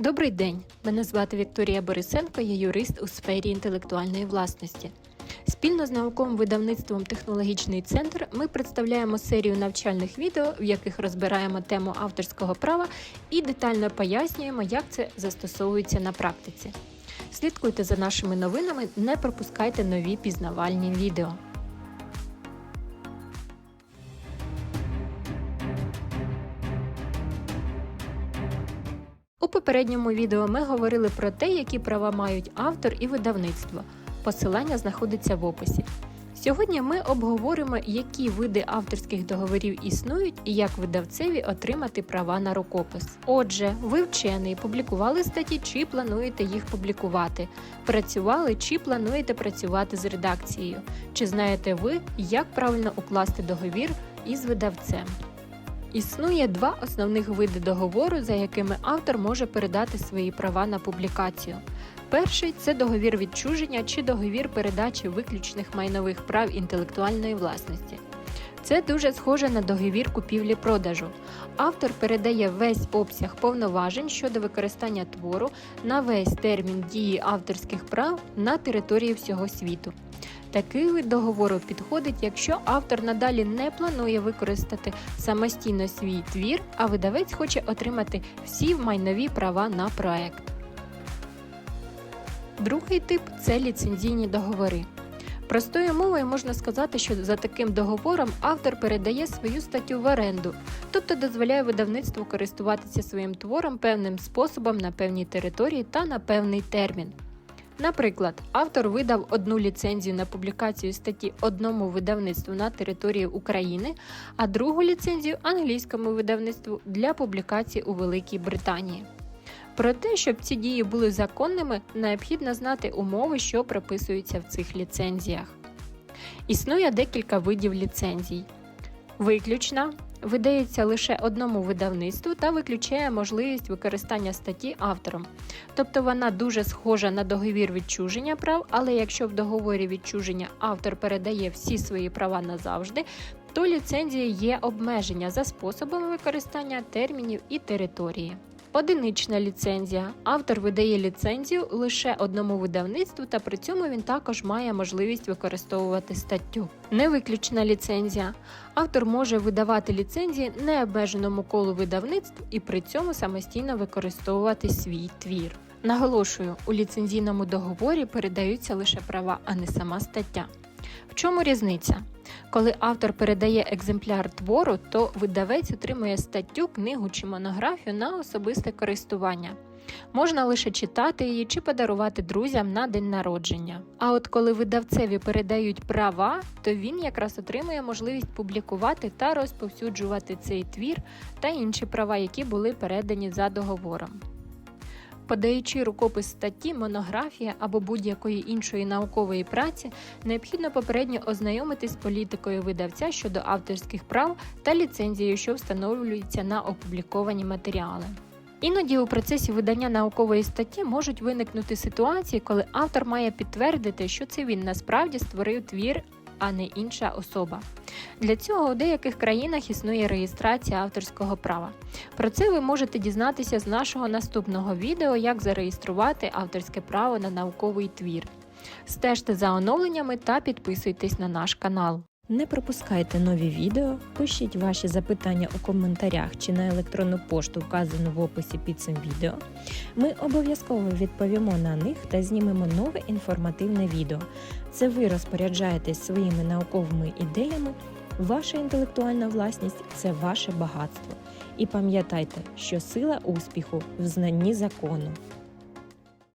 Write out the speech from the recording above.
Добрий день! Мене звати Вікторія Борисенко, я юрист у сфері інтелектуальної власності. Спільно з науковим видавництвом Технологічний центр ми представляємо серію навчальних відео, в яких розбираємо тему авторського права і детально пояснюємо, як це застосовується на практиці. Слідкуйте за нашими новинами, не пропускайте нові пізнавальні відео. Попередньому відео ми говорили про те, які права мають автор і видавництво. Посилання знаходиться в описі. Сьогодні ми обговоримо, які види авторських договорів існують і як видавцеві отримати права на рукопис. Отже, ви вчений, публікували статті чи плануєте їх публікувати, працювали чи плануєте працювати з редакцією, чи знаєте ви, як правильно укласти договір із видавцем. Існує два основних види договору, за якими автор може передати свої права на публікацію. Перший це договір відчуження чи договір передачі виключних майнових прав інтелектуальної власності. Це дуже схоже на договір купівлі-продажу. Автор передає весь обсяг повноважень щодо використання твору на весь термін дії авторських прав на території всього світу. Такий вид договору підходить, якщо автор надалі не планує використати самостійно свій твір, а видавець хоче отримати всі майнові права на проект. Другий тип це ліцензійні договори. Простою мовою можна сказати, що за таким договором автор передає свою статтю в оренду, тобто дозволяє видавництву користуватися своїм твором певним способом на певній території та на певний термін. Наприклад, автор видав одну ліцензію на публікацію статті одному видавництву на території України, а другу ліцензію англійському видавництву для публікації у Великій Британії. Про те, щоб ці дії були законними, необхідно знати умови, що прописуються в цих ліцензіях. Існує декілька видів ліцензій. Виключна видається лише одному видавництву та виключає можливість використання статті автором. Тобто вона дуже схожа на договір відчуження прав, але якщо в договорі відчуження автор передає всі свої права назавжди, то ліцензії є обмеження за способами використання термінів і території. Одинична ліцензія. Автор видає ліцензію лише одному видавництву, та при цьому він також має можливість використовувати статтю. Невиключна ліцензія. Автор може видавати ліцензії необмеженому колу видавництв і при цьому самостійно використовувати свій твір. Наголошую, у ліцензійному договорі передаються лише права, а не сама стаття. В чому різниця? Коли автор передає екземпляр твору, то видавець отримує статтю, книгу чи монографію на особисте користування. Можна лише читати її чи подарувати друзям на день народження. А от коли видавцеві передають права, то він якраз отримує можливість публікувати та розповсюджувати цей твір та інші права, які були передані за договором. Подаючи рукопис статті, монографії або будь-якої іншої наукової праці, необхідно попередньо ознайомитись з політикою видавця щодо авторських прав та ліцензією, що встановлюється на опубліковані матеріали. Іноді у процесі видання наукової статті можуть виникнути ситуації, коли автор має підтвердити, що це він насправді створив твір, а не інша особа. Для цього у деяких країнах існує реєстрація авторського права. Про це ви можете дізнатися з нашого наступного відео, як зареєструвати авторське право на науковий твір. Стежте за оновленнями та підписуйтесь на наш канал. Не пропускайте нові відео, пишіть ваші запитання у коментарях чи на електронну пошту, вказану в описі під цим відео. Ми обов'язково відповімо на них та знімемо нове інформативне відео. Це ви розпоряджаєтесь своїми науковими ідеями. Ваша інтелектуальна власність це ваше багатство. І пам'ятайте, що сила успіху в знанні закону.